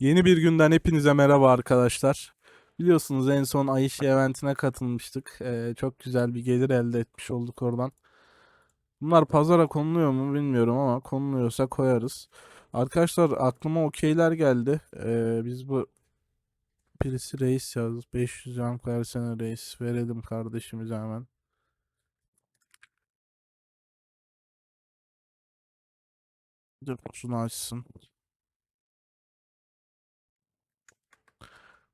Yeni bir günden hepinize merhaba arkadaşlar. Biliyorsunuz en son Ayşe eventine katılmıştık. Ee, çok güzel bir gelir elde etmiş olduk oradan. Bunlar pazara konuluyor mu bilmiyorum ama konuluyorsa koyarız. Arkadaşlar aklıma okeyler geldi. Ee, biz bu birisi reis yazdı. 500 yan koyarsana reis. Verelim kardeşimize hemen. Deposunu açsın.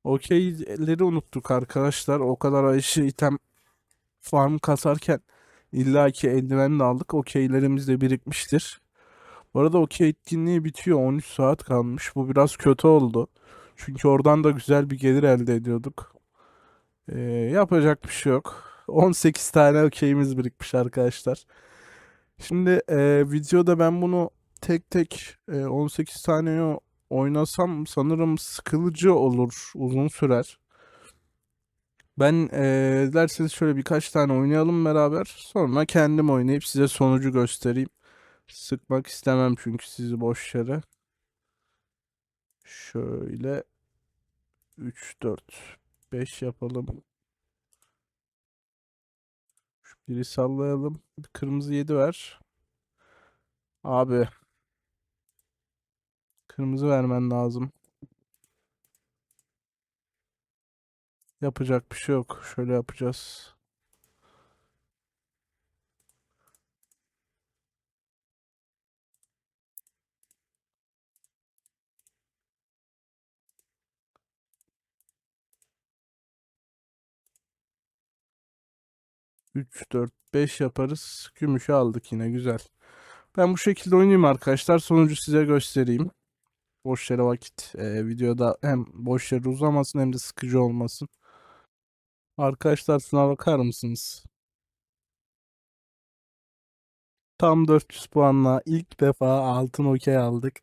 Okeyleri unuttuk arkadaşlar. O kadar Ayşe item farm kasarken illaki eldiven de aldık. Okeylerimiz de birikmiştir. Bu arada okey etkinliği bitiyor. 13 saat kalmış. Bu biraz kötü oldu. Çünkü oradan da güzel bir gelir elde ediyorduk. Ee, yapacak bir şey yok. 18 tane okeyimiz birikmiş arkadaşlar. Şimdi e, videoda ben bunu tek tek e, 18 taneyi oynasam sanırım sıkılıcı olur. Uzun sürer. Ben eee derseniz şöyle birkaç tane oynayalım beraber. Sonra kendim oynayıp size sonucu göstereyim. Sıkmak istemem çünkü sizi boş yere. Şöyle 3 4 5 yapalım. Şu biri sallayalım. Kırmızı 7 ver. Abi kırmızı vermen lazım. Yapacak bir şey yok. Şöyle yapacağız. Üç 4 5 yaparız. Gümüşü aldık yine güzel. Ben bu şekilde oynayayım arkadaşlar. Sonucu size göstereyim. Boş yere vakit e, videoda hem boş yere uzamasın hem de sıkıcı olmasın. Arkadaşlar şuna bakar mısınız? Tam 400 puanla ilk defa altın okey aldık.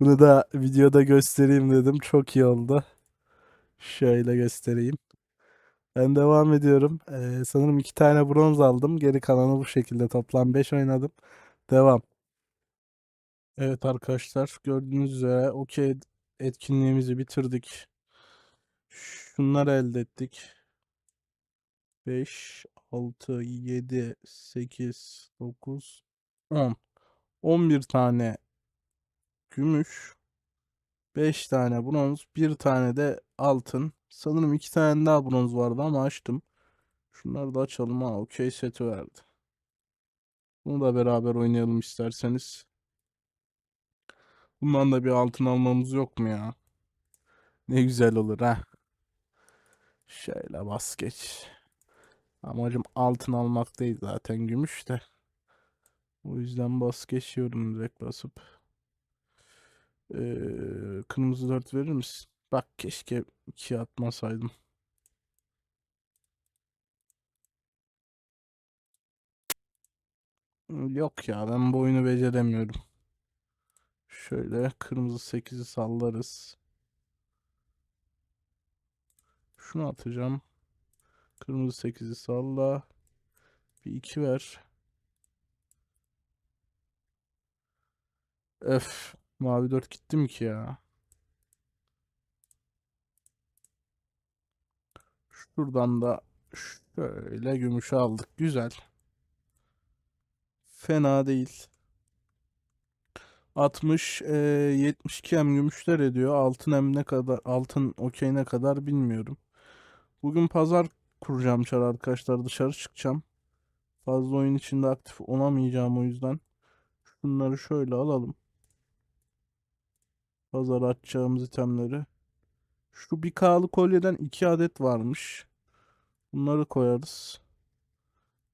Bunu da videoda göstereyim dedim. Çok iyi oldu. Şöyle göstereyim. Ben devam ediyorum. Ee, sanırım iki tane bronz aldım. Geri kalanı bu şekilde toplam 5 oynadım. Devam. Evet arkadaşlar gördüğünüz üzere okey etkinliğimizi bitirdik. Şunları elde ettik. 5, 6, 7, 8, 9, 10. 11 tane gümüş, 5 tane bronz, 1 tane de altın. Sanırım 2 tane daha bronz vardı ama açtım. Şunları da açalım ha. Okey seti verdi. Bunu da beraber oynayalım isterseniz. Bundan da bir altın almamız yok mu ya? Ne güzel olur ha. Şöyle bas geç. Amacım altın almak değil zaten gümüş de. O yüzden bas geçiyorum direkt basıp. Ee, kırmızı 4 verir misin? Bak keşke 2 atmasaydım. Yok ya ben bu oyunu beceremiyorum. Şöyle kırmızı 8'i sallarız. Şunu atacağım. Kırmızı 8'i salla. Bir 2 ver. Öf. Mavi 4 gitti mi ki ya? Şuradan da şöyle gümüşü aldık. Güzel. Fena değil. 60 eee 72 em gümüşler ediyor. Altın em ne kadar altın okey ne kadar bilmiyorum. Bugün pazar kuracağım çar arkadaşlar. Dışarı çıkacağım. Fazla oyun içinde aktif olamayacağım o yüzden. Şunları şöyle alalım. Pazar açacağımız itemleri. Şu bir K'lı kolyeden 2 adet varmış. Bunları koyarız.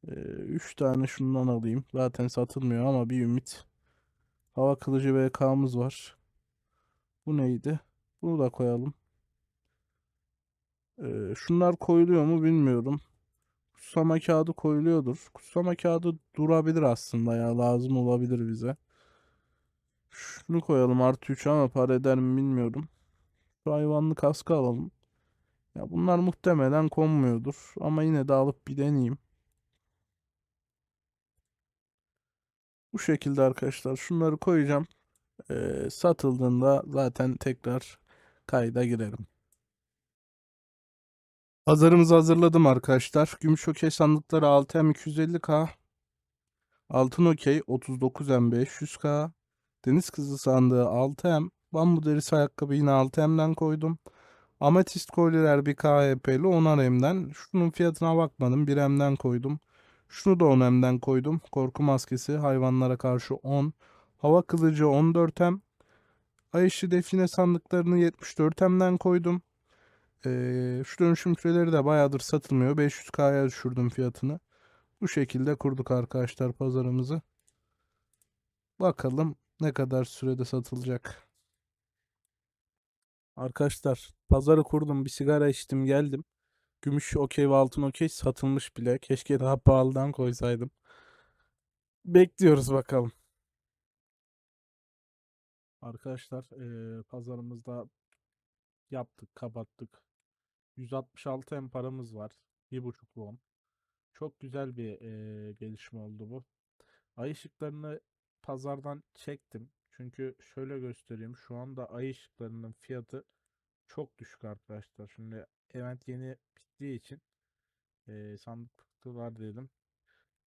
3 tane şundan alayım. Zaten satılmıyor ama bir ümit. Hava kılıcı VK'mız var. Bu neydi? Bunu da koyalım. Ee, şunlar koyuluyor mu bilmiyorum. Kutsama kağıdı koyuluyordur. Kutsama kağıdı durabilir aslında ya. Lazım olabilir bize. Şunu koyalım artı 3 ama para eder mi bilmiyorum. Şu hayvanlı kaskı alalım. Ya bunlar muhtemelen konmuyordur. Ama yine de alıp bir deneyeyim. Bu şekilde arkadaşlar. Şunları koyacağım. Ee, satıldığında zaten tekrar Kayda girelim. Pazarımızı hazırladım arkadaşlar. Gümüş okey sandıkları 6M 250K. Altın okey 39M 500K. Deniz kızı sandığı 6M. Bambu derisi ayakkabı yine 6M'den koydum. Ametist kolyeler bir KHP'li 10'ar M'den. Şunun fiyatına bakmadım. 1M'den koydum. Şunu da 10M'den koydum. Korku maskesi hayvanlara karşı 10. Hava kılıcı 14M. Ay ışığı define sandıklarını 74M'den koydum. Ee, şu dönüşüm süreleri de bayağıdır satılmıyor. 500K'ya düşürdüm fiyatını. Bu şekilde kurduk arkadaşlar pazarımızı. Bakalım ne kadar sürede satılacak. Arkadaşlar pazarı kurdum. Bir sigara içtim geldim. Gümüş okey ve altın okey satılmış bile. Keşke daha pahalıdan koysaydım. Bekliyoruz bakalım. Arkadaşlar eee, pazarımızda yaptık, kapattık. 166 em paramız var. 1.5 won. Çok güzel bir eee, gelişme oldu bu. Ay ışıklarını pazardan çektim. Çünkü şöyle göstereyim. Şu anda ay ışıklarının fiyatı çok düşük arkadaşlar. Şimdi event yeni bittiği için eee sandık var dedim.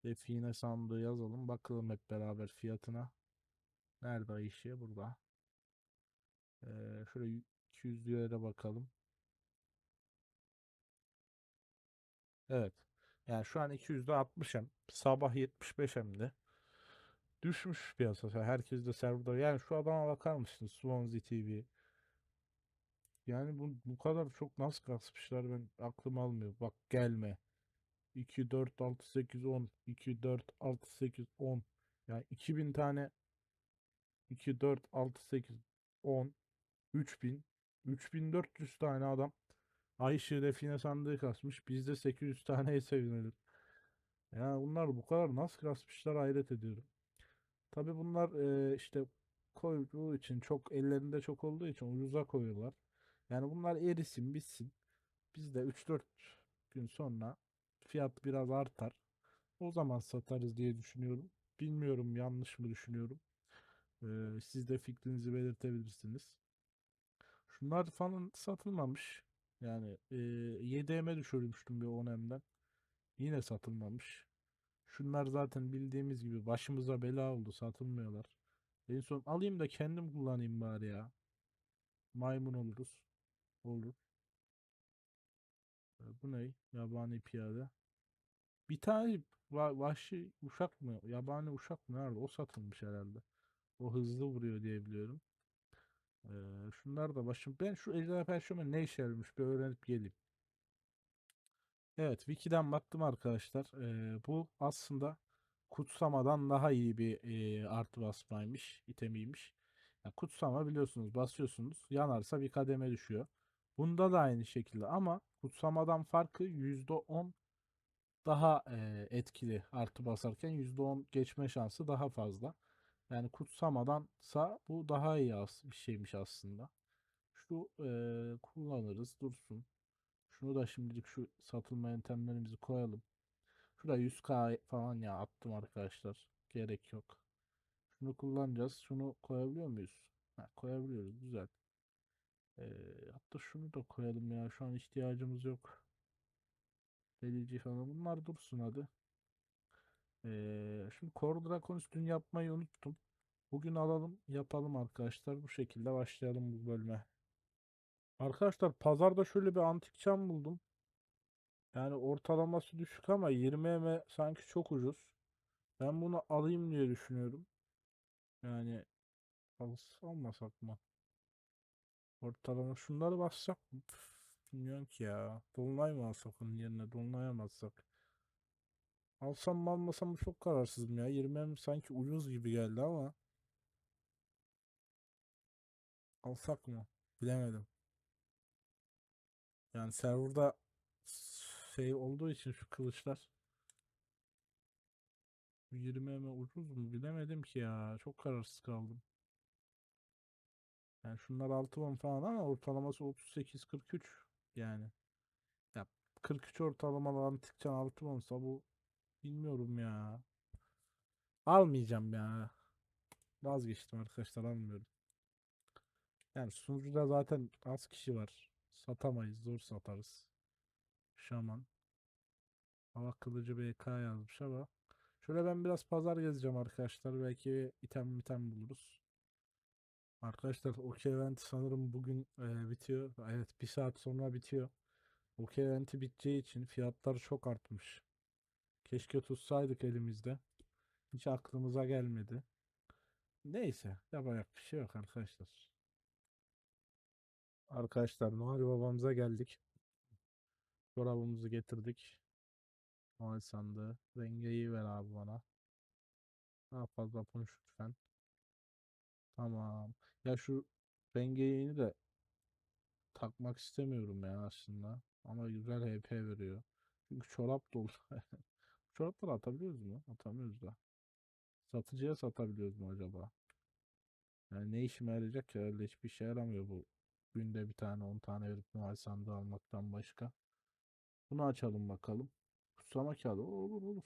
Define sandığı yazalım. Bakalım hep beraber fiyatına. Nerede ay ışığı? Burada. Eee şöyle 200 liraya bakalım. Evet. Yani şu an 200'de 60'em. Sabah 75'emdi. Düşmüş piyasası. Herkes de serverda. Yani şu adama bakar mısınız? Swansea TV. Yani bu, bu kadar çok nasıl kasmışlar ben aklım almıyor. Bak gelme. 2, 4, 6, 8, 10. 2, 4, 6, 8, 10. Yani 2000 tane 2, 4, 6, 8, 10. 3000. 3400 tane adam Ay ışığı define sandığı kasmış. Bizde 800 taneye sevinelim. Ya bunlar bu kadar nasıl kasmışlar hayret ediyorum. Tabi bunlar e, işte koyduğu için çok ellerinde çok olduğu için ucuza koyuyorlar. Yani bunlar erisin bitsin. Biz de 3-4 gün sonra fiyat biraz artar. O zaman satarız diye düşünüyorum. Bilmiyorum yanlış mı düşünüyorum. E, siz de fikrinizi belirtebilirsiniz. Şunlar falan satılmamış. Yani e, 7M'e düşürmüştüm bir 10M'den. Yine satılmamış. Şunlar zaten bildiğimiz gibi başımıza bela oldu. Satılmıyorlar. En son alayım da kendim kullanayım bari ya. Maymun oluruz. Olur. E, bu ne? Yabani piyade. Bir tane va- vahşi uşak mı? Yabani uşak mı? Nerede? O satılmış herhalde. O hızlı vuruyor diye biliyorum. Ee, şunlar da başım. Ben şu ejderha perşeme ne işe yarıyormuş bir öğrenip geleyim. Evet, Wiki'den baktım arkadaşlar. Ee, bu aslında kutsamadan daha iyi bir e, artı basmaymış, itemiymiş. Yani kutsama biliyorsunuz basıyorsunuz. Yanarsa bir kademe düşüyor. Bunda da aynı şekilde ama kutsamadan farkı %10 daha etkili artı basarken %10 geçme şansı daha fazla. Yani kutsamadansa bu daha iyi bir şeymiş aslında. Şu e, kullanırız dursun. Şunu da şimdilik şu satılma yöntemlerimizi koyalım. Şuraya 100k falan ya attım arkadaşlar. Gerek yok. Şunu kullanacağız. Şunu koyabiliyor muyuz? Ha, koyabiliyoruz. Güzel. Ee, hatta şunu da koyalım ya. Şu an ihtiyacımız yok. Delici falan. Bunlar dursun hadi. Ee, şimdi Core Dragon üstünü yapmayı unuttum. Bugün alalım yapalım arkadaşlar. Bu şekilde başlayalım bu bölüme. Arkadaşlar pazarda şöyle bir antik çam buldum. Yani ortalaması düşük ama 20 eme sanki çok ucuz. Ben bunu alayım diye düşünüyorum. Yani almasak mı? Ortalama şunları bassak bilmiyorum ki ya. Dolunay mı alsak onun yerine? Dolunay mı alsak? Alsam mı almasam mı çok kararsızım ya. 20 em sanki ucuz gibi geldi ama. Alsak mı? Bilemedim. Yani serverda şey olduğu için şu kılıçlar 20 eme ucuz mu bilemedim ki ya. Çok kararsız kaldım. Yani şunlar 6 won falan ama ortalaması 38-43 yani. Ya 43 ortalamalı antikçen 6 wonsa bu bilmiyorum ya. Almayacağım ya. Vazgeçtim arkadaşlar almıyorum. Yani sunucuda zaten az kişi var. Satamayız. Zor satarız. Şaman. Hava kılıcı BK yazmış ama. Şöyle ben biraz pazar gezeceğim arkadaşlar. Belki item item buluruz. Arkadaşlar OK Event sanırım bugün e, bitiyor. Evet bir saat sonra bitiyor. OK Event'i biteceği için fiyatlar çok artmış. Keşke tutsaydık elimizde. Hiç aklımıza gelmedi. Neyse yapacak bir şey yok arkadaşlar. Arkadaşlar Noel babamıza geldik. Çorabımızı getirdik. Noel sandığı. Rengeyi ver abi bana. Daha fazla konuş lütfen. Tamam. Ya şu rengeyi de takmak istemiyorum ya aslında. Ama güzel HP veriyor. Çünkü çorap dolu. Çorapları atabiliyoruz mu? Atamıyoruz da. Satıcıya satabiliyoruz mu acaba? Yani ne işime yarayacak ki? Herhalde hiçbir işe yaramıyor bu. Günde bir tane 10 tane verip Noel sandığı almaktan başka. Bunu açalım bakalım. Kutsama kağıdı olur olur.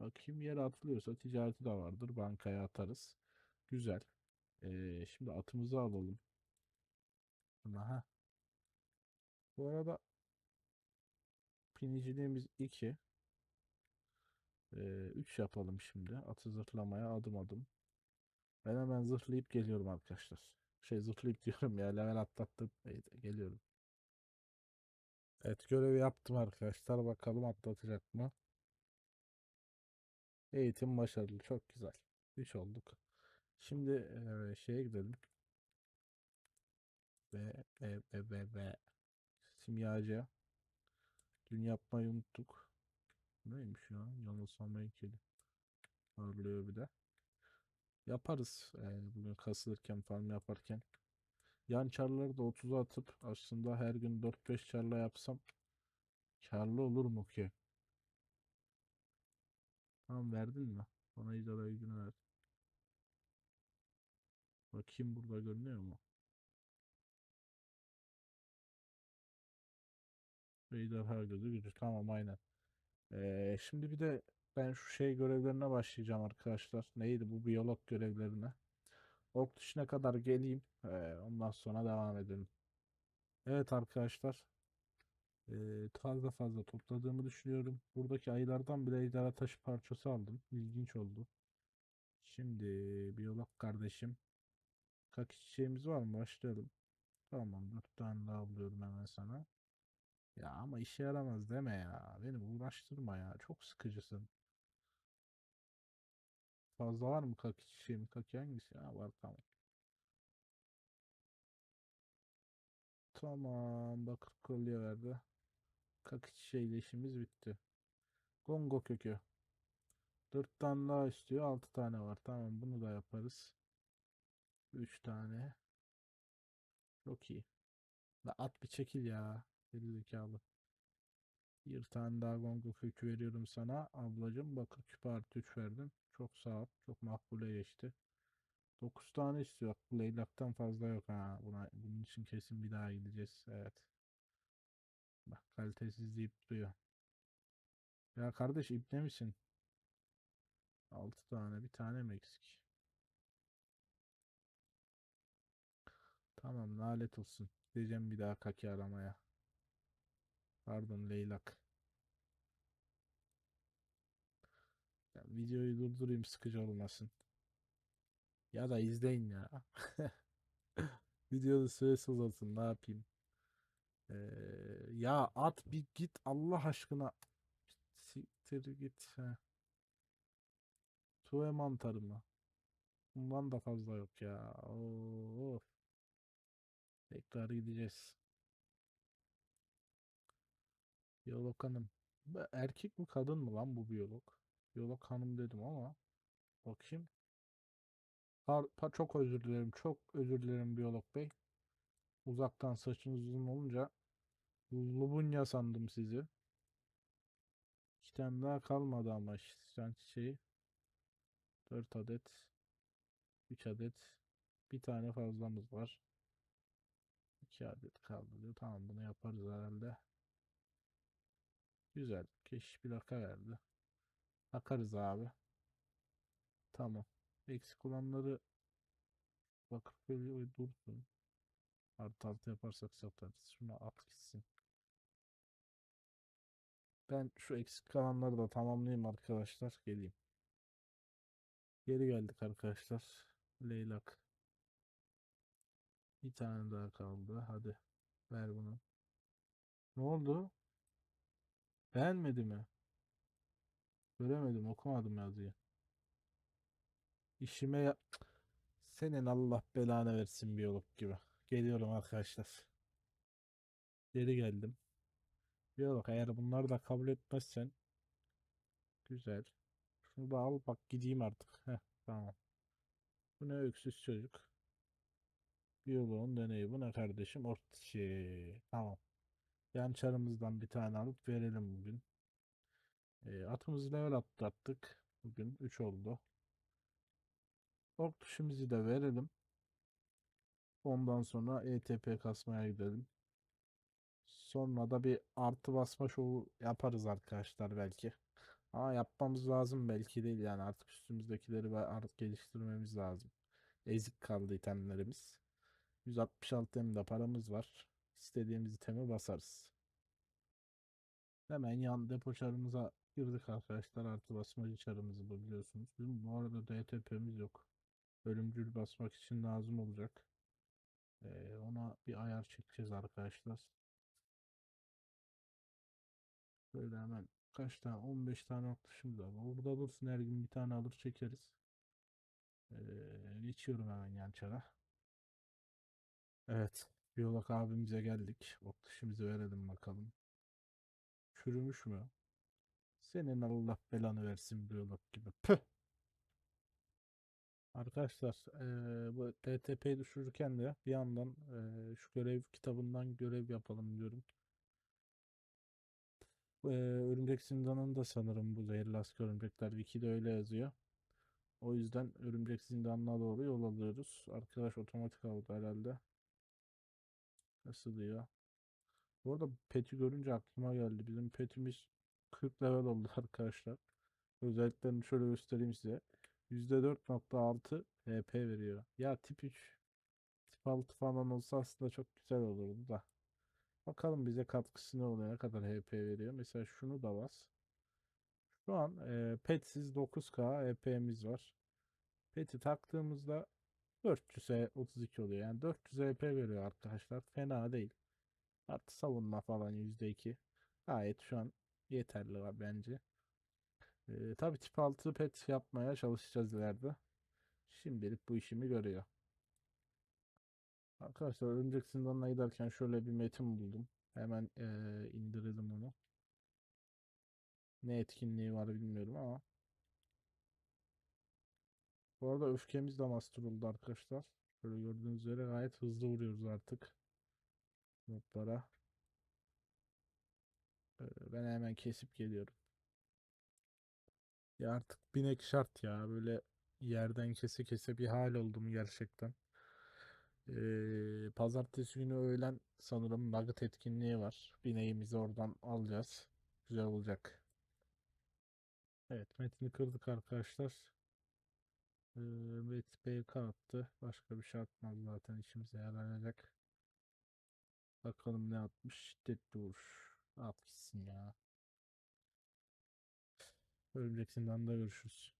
Bakayım yere atılıyorsa ticareti de vardır. Bankaya atarız. Güzel. Ee, şimdi atımızı alalım. Aha. Bu arada piniciliğimiz 2. 3 yapalım şimdi. Atı zırhlamaya adım adım. Ben hemen zırhlayıp geliyorum arkadaşlar. Şey zırhlayıp diyorum ya level atlattım. Evet, geliyorum. Evet görevi yaptım arkadaşlar. Bakalım atlatacak mı? Eğitim başarılı. Çok güzel. 3 olduk. Şimdi eee, şeye gidelim. Ve ve ve ve ve simyacıya. Dün yapmayı unuttuk. Neymiş ya? Yanılsam ikili. Ağırlıyor bir de. Yaparız. Yani bugün kasılırken farm yaparken. Yan çarları da 30'a atıp aslında her gün 4-5 çarla yapsam karlı olur mu ki? Tamam verdin mi? Bana icra gücünü ver. Bakayım burada görünüyor mu? Ejderha gözü gücü. Tamam aynen. Ee, şimdi bir de ben şu şey görevlerine başlayacağım arkadaşlar. Neydi bu biyolog görevlerine? Ok dışına kadar geleyim. Ee, ondan sonra devam edelim. Evet arkadaşlar. Ee, fazla fazla topladığımı düşünüyorum. Buradaki ayılardan bile ejderha taşı parçası aldım. İlginç oldu. Şimdi biyolog kardeşim. Kaç çiçeğimiz var mı? Başlayalım. Tamam. Dört tane daha buluyorum hemen sana. Ya ama işe yaramaz deme ya. Beni uğraştırma ya. Çok sıkıcısın. Fazla var mı kaki çiçeğim? Kaki hangisi? Ha var tamam. Tamam. Bakır kolye verdi. Kaki çiçeğiyle işimiz bitti. Gongo kökü. 4 tane daha istiyor. 6 tane var. Tamam bunu da yaparız. 3 tane. Çok iyi. La at bir çekil ya. Geri zekalı. Bir tane daha gongo kökü veriyorum sana. Ablacım bakır küpe artı 3 verdin. Çok sağ ol. Çok makbule geçti. 9 tane istiyor. Leylaktan fazla yok ha. Buna, bunun için kesin bir daha gideceğiz. Evet. Bak kalitesiz deyip duruyor. Ya kardeş ipne misin? 6 tane. Bir tane mi eksik? Tamam lanet olsun. Gideceğim bir daha kaki aramaya. Pardon leylak. Ya, videoyu durdurayım sıkıcı olmasın. Ya da izleyin ya. Videoda süresi uzasın ne yapayım. Ee, ya at bir git Allah aşkına. Siktir git. Heh. Tuve mantarı mı? Bundan da fazla yok ya. Of. Tekrar gideceğiz. Biyolog hanım. Erkek mi kadın mı lan bu biyolog? Biyolog hanım dedim ama. Bakayım. Par- pa- çok özür dilerim. Çok özür dilerim biyolog bey. Uzaktan saçınız uzun olunca Lubunya sandım sizi. İki tane daha kalmadı ama sen çiçeği. 4 adet. 3 adet. Bir tane fazlamız var. 2 adet kaldı diyor. Tamam bunu yaparız herhalde. Güzel. Keşiş bir laka verdi. Bakarız abi. Tamam. Eksik olanları bakıp böyle dursun. Artı altı yaparsak satarız. Şunu at gitsin. Ben şu eksik kalanları da tamamlayayım arkadaşlar. Geleyim. Geri geldik arkadaşlar. Leylak. Bir tane daha kaldı. Hadi. Ver bunu. Ne oldu? Beğenmedi mi? Göremedim. Okumadım yazıyı. İşime ya... Senin Allah belanı versin biyolog gibi. Geliyorum arkadaşlar. Geri geldim. Biyolog eğer bunları da kabul etmezsen güzel. Şunu da al bak gideyim artık. Heh, tamam. Bu ne öksüz çocuk. Biyoloğun deneyi bu ne kardeşim? Ortçi. Tamam. Yan çarımızdan bir tane alıp verelim bugün. E, atımızı level atlattık. Bugün 3 oldu. Ok tuşumuzu da verelim. Ondan sonra ETP kasmaya gidelim. Sonra da bir artı basma şovu yaparız arkadaşlar belki. Ama yapmamız lazım belki değil yani artık üstümüzdekileri artık geliştirmemiz lazım. Ezik kaldı itemlerimiz. 166 hem de paramız var. İstediğimiz itemi basarız. Hemen yan depo çarımıza girdik arkadaşlar. Artı basmacı çarımızı bu biliyorsunuz. Bizim bu arada DTP'miz yok. Ölümcül basmak için lazım olacak. Ee, ona bir ayar çekeceğiz arkadaşlar. Böyle hemen kaç tane 15 tane atışımız var. Burada dursun her gün bir tane alır çekeriz. Ee, geçiyorum hemen yan çara. Evet. Biyolog abimize geldik. Atışımızı verelim bakalım. Çürümüş mü? Senin Allah belanı versin biyolog gibi. Püh! Arkadaşlar eee, bu DTP'yi düşürürken de bir yandan eee, şu görev kitabından görev yapalım diyorum. Eee, örümcek zindanını da sanırım bu zehirli asker örümcekler wiki'de öyle yazıyor. O yüzden örümcek zindanına doğru yol alıyoruz. Arkadaş otomatik aldı herhalde. Nasıl diyor? Bu arada pet'i görünce aklıma geldi. Bizim pet'imiz 40 level oldu arkadaşlar. Özelliklerini şöyle göstereyim size. %4.6 HP veriyor. Ya tip 3 tip 6 falan olsa aslında çok güzel olurdu da. Bakalım bize katkısı ne oluyor? Ne kadar HP veriyor? Mesela şunu da bas. Şu an e, petsiz 9K HP'miz var. Pet'i taktığımızda 400'e 32 oluyor. Yani 400 HP veriyor arkadaşlar. Fena değil. Artı savunma falan %2. Gayet şu an yeterli var bence. Ee, tabii tip 6 pet yapmaya çalışacağız ileride. Şimdilik bu işimi görüyor. Arkadaşlar örümcek zindanına giderken şöyle bir metin buldum. Hemen ee, indirelim onu. Ne etkinliği var bilmiyorum ama. Bu arada öfkemiz de master oldu arkadaşlar. Böyle gördüğünüz üzere gayet hızlı vuruyoruz artık. Notlara. Ben hemen kesip geliyorum. Ya artık binek şart ya. Böyle yerden kese kese bir hal oldum gerçekten. Ee, pazartesi günü öğlen sanırım nugget etkinliği var. Bineğimizi oradan alacağız. Güzel olacak. Evet metni kırdık arkadaşlar. Ee, Met PK attı. Başka bir şey atmaz zaten işimize yarayacak. Bakalım ne atmış. Şiddetli vuruş. At gitsin ya. Örümcek zindanda görüşürüz.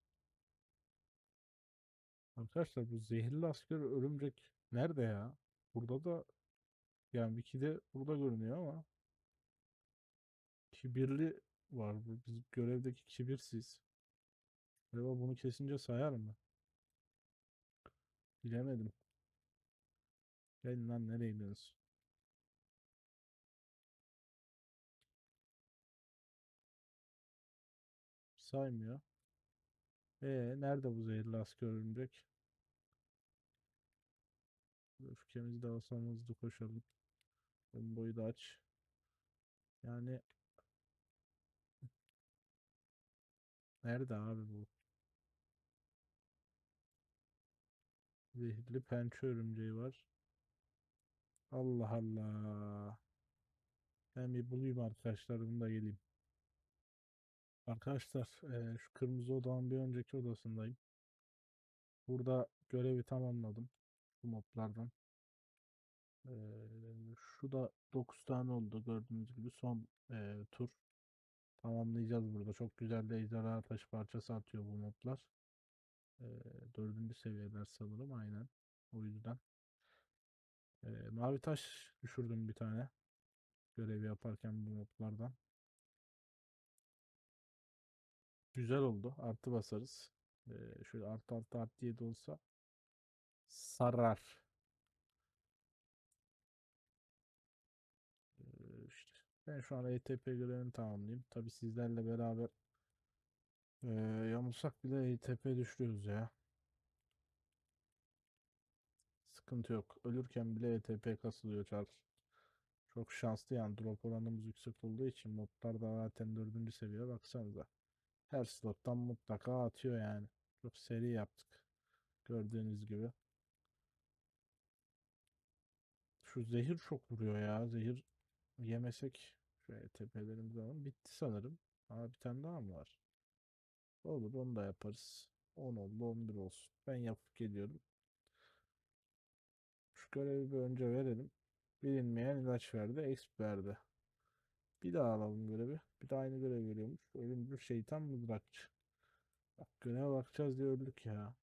Arkadaşlar bu zehirli asker örümcek nerede ya? Burada da yani Wiki'de burada görünüyor ama kibirli var. Bu biz görevdeki kibirsiz. Acaba bunu kesince sayar mı? Bilemedim. Gelin lan nereye? Saymıyor. E nerede bu zehirli asker örümcek? Öfkemizi de alsam hızlı koşalım. Bombayı da aç. Yani nerede abi bu? Zehirli pençe örümceği var. Allah Allah. Ben bir bulayım arkadaşlar. Bunu da geleyim. Arkadaşlar eee, şu kırmızı odanın bir önceki odasındayım. Burada görevi tamamladım. Bu moblardan. Ee, şu da 9 tane oldu gördüğünüz gibi son e, tur tamamlayacağız burada. Çok güzel de ejderha taş parçası atıyor bu modlar. Dördüncü seviyeler sanırım aynen. O yüzden. Ee, mavi taş düşürdüm bir tane. Görevi yaparken bu modlardan. Güzel oldu. Artı basarız. Ee, şöyle artı artı artı 7 olsa sarar. Ee, işte ben şu an ETP görevini tamamlayayım. Tabi sizlerle beraber ee, yamulsak bile ETP düşürüyoruz ya. Sıkıntı yok. Ölürken bile ETP kasılıyor çar. Çok şanslı yani drop oranımız yüksek olduğu için modlar da zaten dördüncü seviye baksanıza. Her slottan mutlaka atıyor yani. Çok seri yaptık. Gördüğünüz gibi. Şu zehir çok vuruyor ya. Zehir yemesek şöyle tepelerimizi alalım. Bitti sanırım. Aa bir tane daha mı var? Olur onu da yaparız. 10 oldu 11 olsun. Ben yapıp geliyorum. Şu görevi bir önce verelim. Bilinmeyen ilaç verdi. Exp verdi. Bir daha alalım görevi. Bir de aynı görev veriyormuş. Ölümcül şeytan mızrakçı. Bak göreve bakacağız diye öldük ya.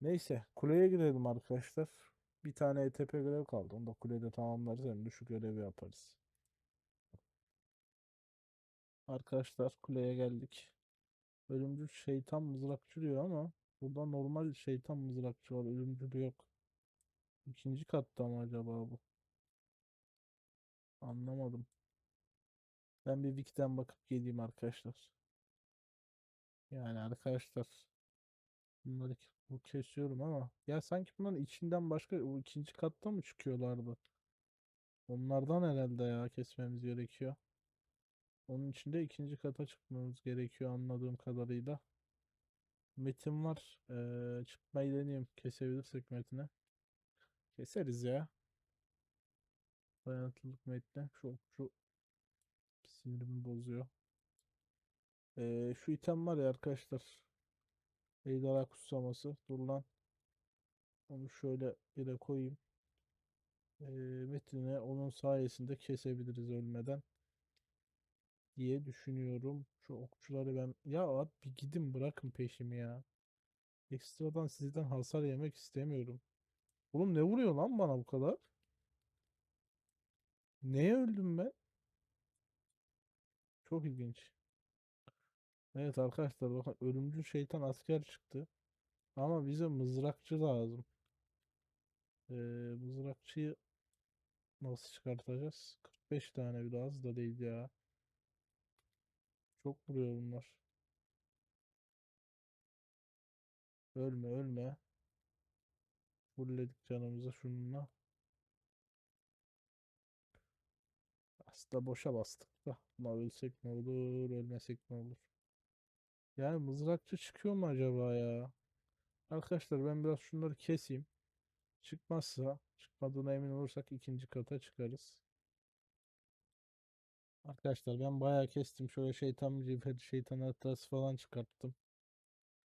Neyse kuleye gidelim arkadaşlar. Bir tane ETP görev kaldı. Onu da kulede tamamlarız. Hem de şu görevi yaparız. Arkadaşlar kuleye geldik. Ölümcül şeytan mızrakçı diyor ama burada normal şeytan mızrakçı var. Ölümcül yok. İkinci katta mı acaba bu? Anlamadım. Ben bir Wiki'den bakıp geleyim arkadaşlar. Yani arkadaşlar bunları bu kesiyorum ama ya sanki bunların içinden başka o ikinci katta mı çıkıyorlardı? Onlardan herhalde ya kesmemiz gerekiyor. Onun için de ikinci kata çıkmamız gerekiyor anladığım kadarıyla. Metin var. Ee, çıkmayı deneyeyim. Kesebilirsek metni. Keseriz ya. Dayanıklılık metni. Şu, şu sinirimi bozuyor. Ee, şu item var ya arkadaşlar. Ejderha kutsaması. Dur lan. Onu şöyle yere koyayım. Ee, metnini onun sayesinde kesebiliriz ölmeden. Diye düşünüyorum. Şu okçuları ben... Ya abi bir gidin bırakın peşimi ya. Ekstradan sizden hasar yemek istemiyorum. Oğlum ne vuruyor lan bana bu kadar? Neye öldüm ben? Çok ilginç. Evet arkadaşlar bakın ölümcül şeytan asker çıktı. Ama bize mızrakçı lazım. Ee, mızrakçıyı nasıl çıkartacağız? 45 tane bile az da değil ya. Çok vuruyor bunlar. Ölme ölme. Fullledik canımıza şununla. Aslında boşa bastık da. Ama ölsek ne olur, ölmesek ne olur. Yani mızrakçı çıkıyor mu acaba ya? Arkadaşlar ben biraz şunları keseyim. Çıkmazsa, çıkmadığına emin olursak ikinci kata çıkarız. Arkadaşlar ben bayağı kestim. Şöyle şeytan mücevheri, şeytan hatırası falan çıkarttım.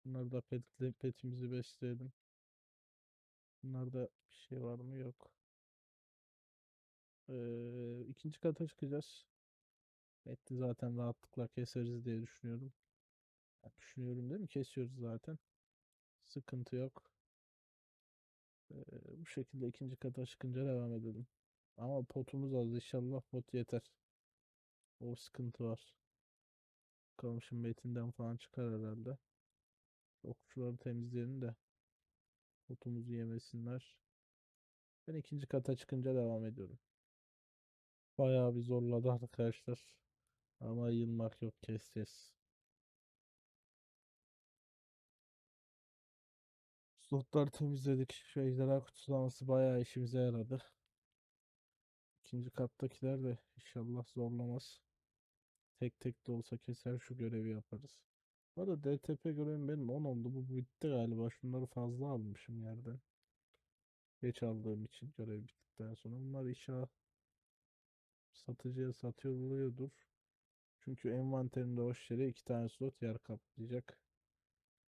Bunları da petle, petimizi besleyelim. Bunlarda bir şey var mı? Yok. Ee, ikinci kata çıkacağız. Etti zaten rahatlıkla keseriz diye düşünüyorum. Ya düşünüyorum değil mi? Kesiyoruz zaten. Sıkıntı yok. Ee, bu şekilde ikinci kata çıkınca devam edelim. Ama potumuz az. İnşallah pot yeter. O sıkıntı var. Bakalım şimdi metinden falan çıkar herhalde. Okçuları temizleyelim de potumuzu yemesinler. Ben ikinci kata çıkınca devam ediyorum. Bayağı bir zorladı arkadaşlar. Ama yılmak yok keseceğiz. Slotları temizledik. Şu ejderha kutsaması bayağı işimize yaradı. İkinci kattakiler de inşallah zorlamaz. Tek tek de olsa keser şu görevi yaparız. Bu arada DTP görevim benim 10 oldu. Bu bitti galiba. Şunları fazla almışım yerden. Geç aldığım için görev bittikten sonra. Bunlar inşallah satıcıya satıyor buluyordur. Çünkü envanterimde boş yere iki tane slot yer kaplayacak.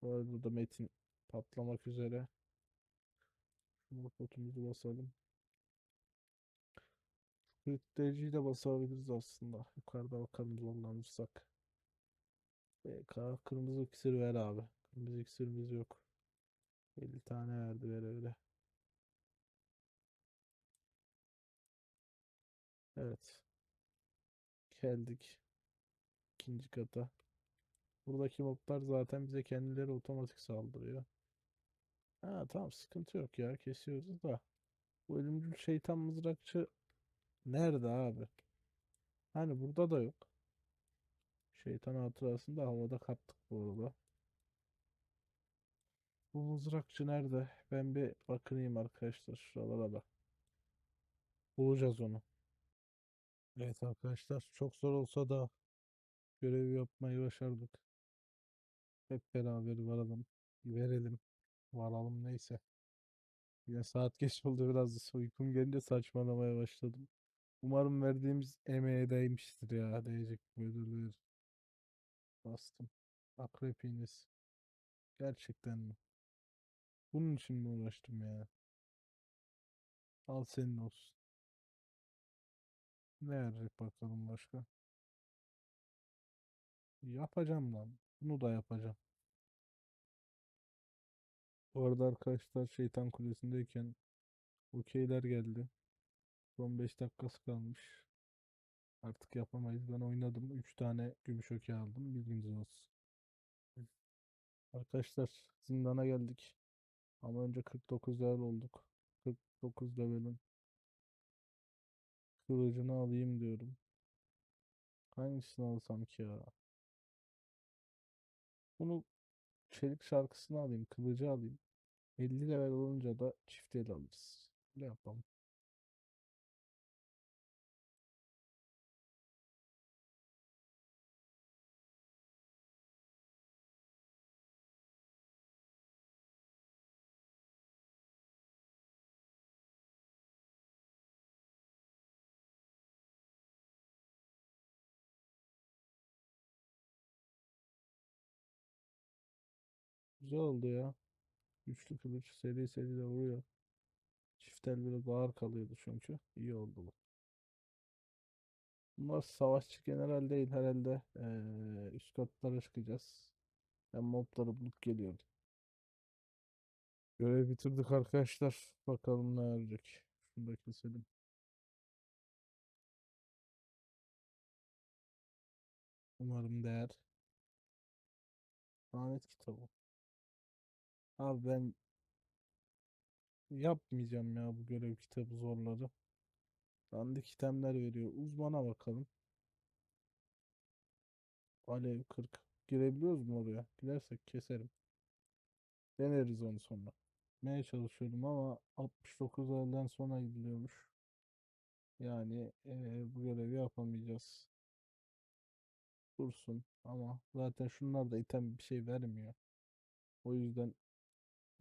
Bu arada burada metin patlamak üzere. Şunu potumuzu basalım. Sürükleyiciyi de basabiliriz aslında. Yukarıda bakalım zorlanırsak. BK kırmızı iksir ver abi. Kırmızı iksirimiz yok. 50 tane verdi ver öyle. Evet. Geldik. ikinci kata. Buradaki moblar zaten bize kendileri otomatik saldırıyor. Ha tamam sıkıntı yok ya kesiyoruz da. Bu ölümcül şeytan mızrakçı nerede abi? Hani burada da yok. Şeytan hatırasını da havada kaptık bu arada. Bu mızrakçı nerede? Ben bir bakınayım arkadaşlar şuralara da. Bulacağız onu. Evet arkadaşlar çok zor olsa da görevi yapmayı başardık. Hep beraber varalım. Verelim. Varalım neyse. Yine saat geç oldu biraz uykum gelince saçmalamaya başladım. Umarım verdiğimiz emeğe değmiştir ya. Değecek bu ödüller. Bastım. Akrep iğnesi. Gerçekten mi? Bunun için mi uğraştım ya? Al senin olsun. Ne verecek bakalım başka? Yapacağım lan. Bunu da yapacağım. Bu arada arkadaşlar şeytan kulesindeyken okeyler geldi. Son 5 dakikası kalmış. Artık yapamayız. Ben oynadım. 3 tane gümüş okey aldım. Bilginiz olsun. Arkadaşlar zindana geldik. Ama önce 49 level olduk. 49 level'in kılıcını alayım diyorum. Hangisini alsam ki ya? Bunu çelik şarkısını alayım. Kılıcı alayım. 50 level olunca da çift el alırız. Ne yapalım? Güzel oldu ya. Güçlü kılıç seri seri de vuruyor. Çift el biraz ağır kalıyordu çünkü. İyi oldu bu. Bunlar savaşçı general değil herhalde. Ee, üst katlara çıkacağız. Ben mobları bulup geliyorum. Görev bitirdik arkadaşlar. Bakalım ne verecek. Şunu da keselim. Umarım değer. Lanet kitabı. Abi ben yapmayacağım ya bu görev kitabı zorları. Dandik itemler veriyor. Uzmana bakalım. Alev 40. Girebiliyoruz mu oraya? Girersek keserim. Deneriz onu sonra. Gitmeye çalışıyorum ama 69 elden sonra gidiliyormuş. Yani eee, bu görevi yapamayacağız. Dursun ama zaten şunlar da item bir şey vermiyor. O yüzden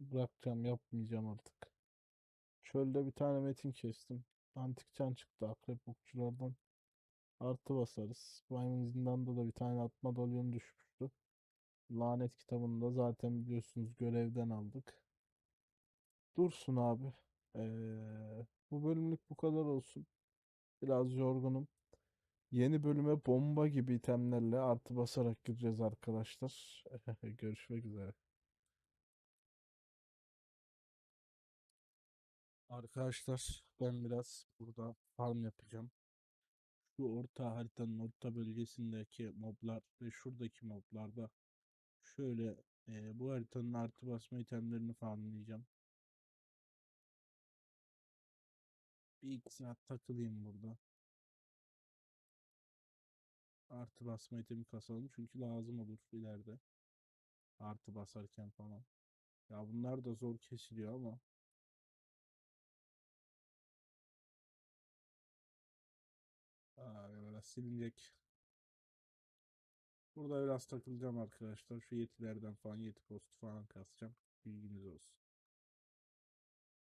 bırakacağım yapmayacağım artık. Çölde bir tane metin kestim. Antik can çıktı akrep okçulardan. Artı basarız. Maymun zindanda da bir tane atma dalyon düşmüştü. Lanet kitabını da zaten biliyorsunuz görevden aldık. Dursun abi. Ee, bu bölümlük bu kadar olsun. Biraz yorgunum. Yeni bölüme bomba gibi itemlerle artı basarak gireceğiz arkadaşlar. Görüşmek üzere. Arkadaşlar ben biraz burada farm yapacağım. Şu orta haritanın orta bölgesindeki moblar ve şuradaki moblarda şöyle e, bu haritanın artı basma itemlerini farmlayacağım. Bir iki saat takılayım burada. Artı basma itemi kasalım çünkü lazım olur ileride. Artı basarken falan. Ya bunlar da zor kesiliyor ama. Silinecek. Burada biraz takılacağım arkadaşlar. Şu yetilerden falan yeti postu falan kasacağım. Bilginiz olsun.